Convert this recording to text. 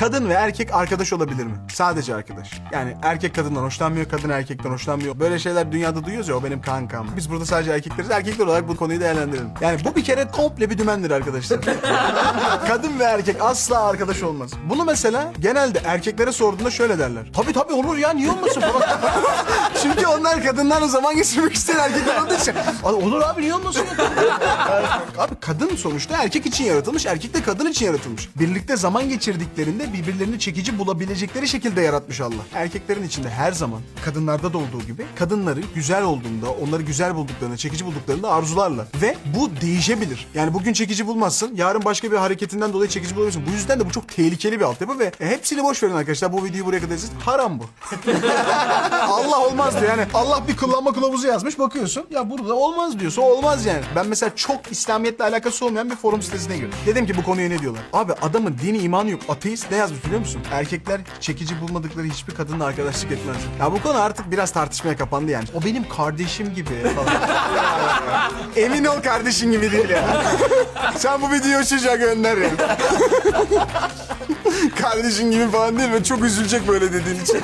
Kadın ve erkek arkadaş olabilir mi? Sadece arkadaş. Yani erkek kadından hoşlanmıyor, kadın erkekten hoşlanmıyor. Böyle şeyler dünyada duyuyoruz ya o benim kankam. Biz burada sadece erkekleriz. Erkekler olarak bu konuyu değerlendirelim. Yani bu bir kere komple bir dümendir arkadaşlar. kadın ve erkek asla arkadaş olmaz. Bunu mesela genelde erkeklere sorduğunda şöyle derler. Tabii tabii olur ya niye olmasın falan. Çünkü onlar kadınlarla zaman geçirmek isteyen erkekler olduğu için. Abi olur abi niye olmasın? Abi kadın sonuçta erkek için yaratılmış, erkek de kadın için yaratılmış. Birlikte zaman geçirdiklerinde birbirlerini çekici bulabilecekleri şekilde yaratmış Allah. Erkeklerin içinde her zaman kadınlarda da olduğu gibi kadınları güzel olduğunda, onları güzel bulduklarında, çekici bulduklarında arzularlar. Ve bu değişebilir. Yani bugün çekici bulmazsın, yarın başka bir hareketinden dolayı çekici bulabilirsin. Bu yüzden de bu çok tehlikeli bir altyapı ve e, hepsini boş verin arkadaşlar. Bu videoyu buraya kadar izlediniz. Haram bu. Allah olmaz diyor yani. Allah bir kullanma kılavuzu yazmış bakıyorsun. Ya burada olmaz diyorsa olmaz yani. Ben mesela çok İslamiyetle alakası olmayan bir forum sitesine girdim. Dedim ki bu konuya ne diyorlar? Abi adamın dini imanı yok. Ateist ne yazmış biliyor musun? Erkekler çekici bulmadıkları hiçbir kadınla arkadaşlık etmez. Ya bu konu artık biraz tartışmaya kapandı yani. O benim kardeşim gibi falan. Emin ol kardeşin gibi değil ya. Sen bu videoyu çocuğa gönder kardeşin gibi falan değil ve çok üzülecek böyle dediğin için.